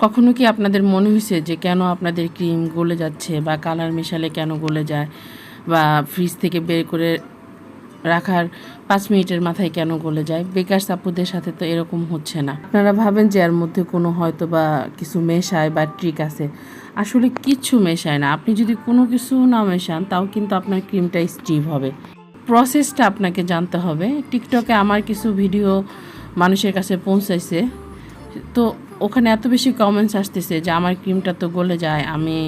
কখনো কি আপনাদের মনে হয়েছে যে কেন আপনাদের ক্রিম গলে যাচ্ছে বা কালার মেশালে কেন গলে যায়? বা ফ্রিজ থেকে বের করে রাখার পাঁচ মিনিটের মাথায় কেন গলে যায়? বেকার সাপুদের সাথে তো এরকম হচ্ছে না। আপনারা ভাবেন যে এর মধ্যে কোনো হয়তো বা কিছু মেশায় বা ট্রিক আছে। আসলে কিচ্ছু মেশায় না। আপনি যদি কোনো কিছু না মেশান, তাও কিন্তু আপনার ক্রিমটা স্টিভ হবে। প্রসেসটা আপনাকে জানতে হবে। টিকটকে আমার কিছু ভিডিও মানুষের কাছে পৌঁছাইছে। তো ওখানে এত বেশি কমেন্টস আসতেছে যে আমার ক্রিমটা তো গলে যায়, আমি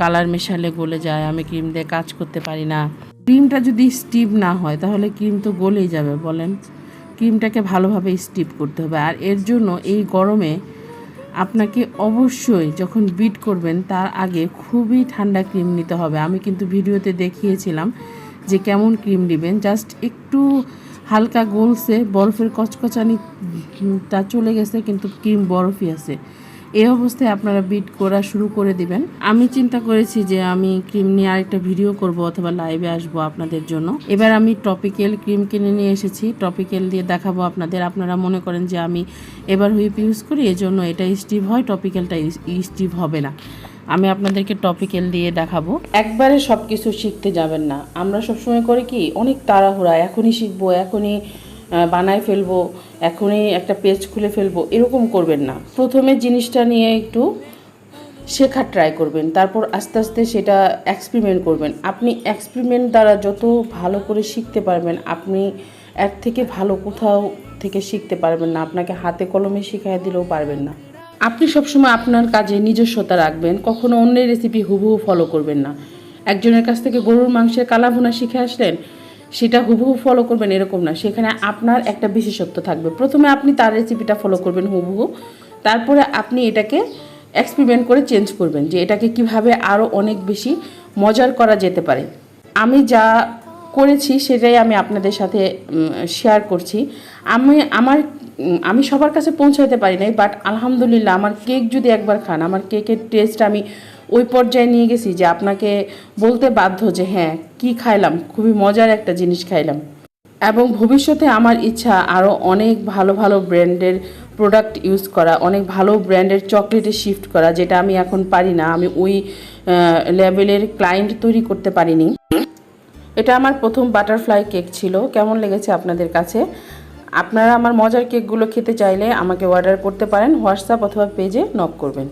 কালার মেশালে গলে যায়, আমি ক্রিম দিয়ে কাজ করতে পারি না। ক্রিমটা যদি স্টিভ না হয়, তাহলে ক্রিম তো গলেই যাবে, বলেন। ক্রিমটাকে ভালোভাবে স্টিভ করতে হবে। আর এর জন্য এই গরমে আপনাকে অবশ্যই যখন বিট করবেন, তার আগে খুবই ঠান্ডা ক্রিম নিতে হবে। আমি কিন্তু ভিডিওতে দেখিয়েছিলাম যে কেমন ক্রিম নেবেন জাস্ট একটু হালকা গোলসে বরফের কচকচানিটা চলে গেছে, কিন্তু ক্রিম বরফই আছে। এই অবস্থায় আপনারা বিট করা শুরু করে দিবেন। আমি চিন্তা করেছি যে আমি ক্রিম নিয়ে আরেকটা ভিডিও করব অথবা লাইভে আসব আপনাদের জন্য। এবার আমি টপিক্যাল ক্রিম কিনে নিয়ে এসেছি। টপিক্যাল দিয়ে দেখাবো আপনাদের। আপনারা মনে করেন যে আমি এবার হুইপ ইউজ করি, এজন্য এটা স্টিভ হয় টপিক্যালটা স্টিভ হবে না। আমি আপনাদেরকে টপিক্যাল দিয়ে দেখাবো। একবারে সব কিছু শিখতে যাবেন না। আমরা সবসময় করে কি, অনেক তাড়াহুড়া, এখনই শিখব, এখনই বানায় ফেলব, এখনই একটা পেজ খুলে ফেলব, এরকম করবেন না। প্রথমে জিনিসটা নিয়ে একটু শেখার ট্রাই করবেন, তারপর আস্তে আস্তে সেটা এক্সপেরিমেন্ট করবেন। আপনি এক্সপেরিমেন্ট দ্বারা যত ভালো করে শিখতে পারবেন, আপনি এর থেকে ভালো কোথাও থেকে শিখতে পারবেন না। আপনাকে হাতে কলমে শিখাই দিলেও পারবেন না। আপনি সবসময় আপনার কাজে নিজস্বতা রাখবেন, কখনো অন্যের রেসিপি হুবহু ফলো করবেন না। একজনের কাছ থেকে গরুর মাংসের কালা ভুনা শিখে আসলেন, সেটা হুবহু ফলো করবেন এরকম না। সেখানে আপনার একটা বিশেষত্ব থাকবে। প্রথমে আপনি তার রেসিপিটা ফলো করবেন হুবহু, তারপরে আপনি এটাকে এক্সপেরিমেন্ট করে চেঞ্জ করবেন যে এটাকে কীভাবে আরও অনেক বেশি মজার করা যেতে পারে। আমি যা করেছি সেটাই আমি আপনাদের সাথে শেয়ার করছি। আমি, আমার আমি সবার কাছে পৌঁছাতে পারি নাই বাট আলহামদুলিল্লাহ আমার কেক যদি একবার খান, আমার কেকের টেস্ট আমি ওই পর্যায়ে নিয়ে গেছি যে আপনাকে বলতে বাধ্য যে হ্যাঁ কি খাইলাম, খুবই মজার একটা জিনিস খাইলাম। এবং ভবিষ্যতে আমার ইচ্ছা আরও অনেক ভালো ভালো ব্র্যান্ডের প্রোডাক্ট ইউজ করা, অনেক ভালো ব্র্যান্ডের চকলেটে শিফট করা, যেটা আমি এখন পারি না, আমি ওই লেভেলের ক্লায়েন্ট তৈরি করতে পারিনি। এটা আমার প্রথম বাটারফ্লাই কেক ছিল, কেমন লেগেছে আপনাদের কাছে? আপনারা আমার মজার কেকগুলো খেতে চাইলে আমাকে অর্ডার করতে পারেন, হোয়াটসঅ্যাপ অথবা পেজে নক করবেন।